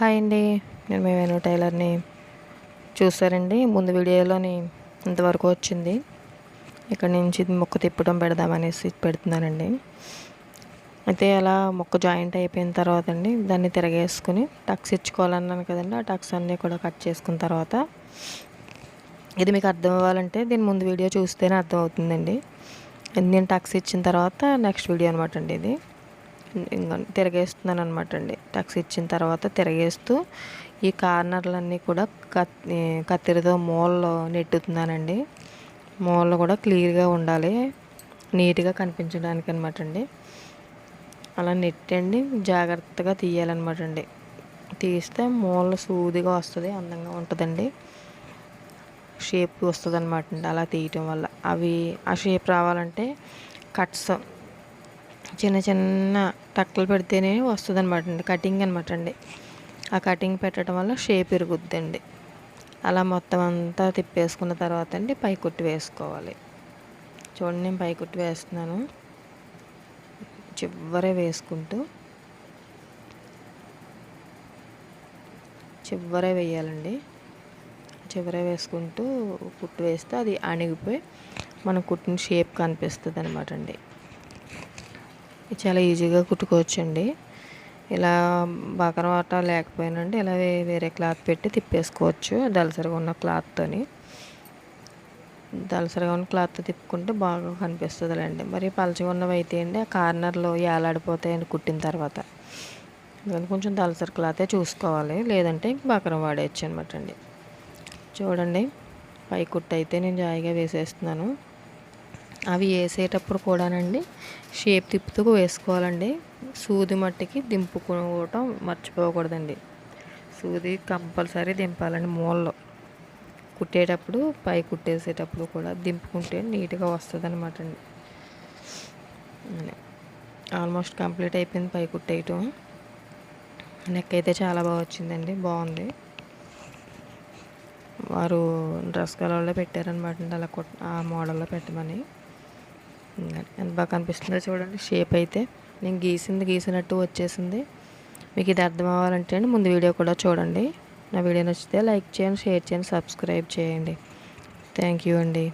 Hi అండి. నేను మేమేను టైలర్ని చూసారండి ముందు వీడియోలోని ఇంతవరకు వచ్చింది. ఇక్కడ నుంచి మొక్క తిప్పడం పెడదామనేసి పెడుతున్నానండి. అయితే అలా మొక్క జాయింట్ అయిపోయిన తర్వాత అండి దాన్ని తిరగేసుకుని టక్స్ ఇచ్చుకోవాలన్నాను కదండి. ఆ టక్స్ అన్నీ కూడా కట్ చేసుకున్న తర్వాత ఇది మీకు అర్థం అవ్వాలంటే దీని ముందు వీడియో చూస్తేనే అర్థం అవుతుందండి. నేను టక్స్ ఇచ్చిన తర్వాత నెక్స్ట్ వీడియో అనమాట అండి ఇది. తిరగేస్తున్నాను అనమాట అండి. టక్స్ ఇచ్చిన తర్వాత తిరగేస్తూ ఈ కార్నర్లన్నీ కూడా కత్తి కత్తిరితో మూలలో నెట్టుతున్నానండి. మూలలో కూడా క్లియర్గా ఉండాలి. నీట్గా కనిపించడానికి అనమాట అండి. అలా నెట్టండి జాగ్రత్తగా తీయాలన్నమాట అండి. తీస్తే మూల సూదిగా వస్తుంది అందంగా ఉంటుందండి. షేప్ వస్తుంది అనమాట అండి అలా తీయటం వల్ల. అవి ఆ షేప్ రావాలంటే కట్స్ చిన్న చిన్న టక్కలు పెడితేనే వస్తుంది అనమాట అండి. కటింగ్ అనమాట అండి. ఆ కటింగ్ పెట్టడం వల్ల షేప్ ఇరుగుద్దండి. అలా మొత్తం అంతా తిప్పేసుకున్న తర్వాత అండి పైకుట్టు వేసుకోవాలి. చూడండి నేను పైకుట్టు వేస్తున్నాను. చివరే వేసుకుంటూ చివరే వేయాలండి. చివరే వేసుకుంటూ కుట్టు వేస్తే అది అణిగిపోయి మనం కుట్టిన షేప్ కనిపిస్తుంది అనమాట అండి. చాలా ఈజీగా కుట్టుకోవచ్చండి. ఇలా బకర వాట లేకపోయినండి ఇలా వేరే క్లాత్ పెట్టి తిప్పేసుకోవచ్చు దలసరిగా ఉన్న క్లాత్తోని. దలసరిగా ఉన్న క్లాత్ తిప్పుకుంటే బాగా కనిపిస్తుంది అండి మరి పలచగా ఉన్నవి అయితే అండి ఆ కార్నర్లో ఏలాడిపోతాయండి కుట్టిన తర్వాత. అందుకని కొంచెం దలసరి క్లాతే చూసుకోవాలి లేదంటే బకరం వాడేయచ్చు అనమాట అండి. చూడండి పై కుట్టు అయితే నేను జాయిగా వేసేస్తున్నాను. అవి వేసేటప్పుడు కూడానండి షేప్ తిప్పుతూ వేసుకోవాలండి. సూది మట్టికి దింపుకోవటం మర్చిపోకూడదండి. సూది కంపల్సరీ దింపాలండి మూలలో. కుట్టేటప్పుడు పై కుట్టేసేటప్పుడు కూడా దింపుకుంటే నీట్గా వస్తుంది అనమాట అండి ఆల్మోస్ట్ కంప్లీట్ అయిపోయింది పై కుట్టేయటం. నెక్ అయితే చాలా బాగా వచ్చిందండి. బాగుంది. వారు డ్రెస్ కలర్లో పెట్టారనమాట అలా ఆ మోడల్లో పెట్టమని. ఎంత బాగా కనిపిస్తుందో చూడండి. షేప్ అయితే నేను గీసింది గీసినట్టు వచ్చేసింది. మీకు ఇది అర్థం అవ్వాలంటే అండి ముందు వీడియో కూడా చూడండి. నా వీడియో నచ్చితే లైక్ చేయండి షేర్ చేయండి సబ్స్క్రైబ్ చేయండి. థ్యాంక్ యూ అండి.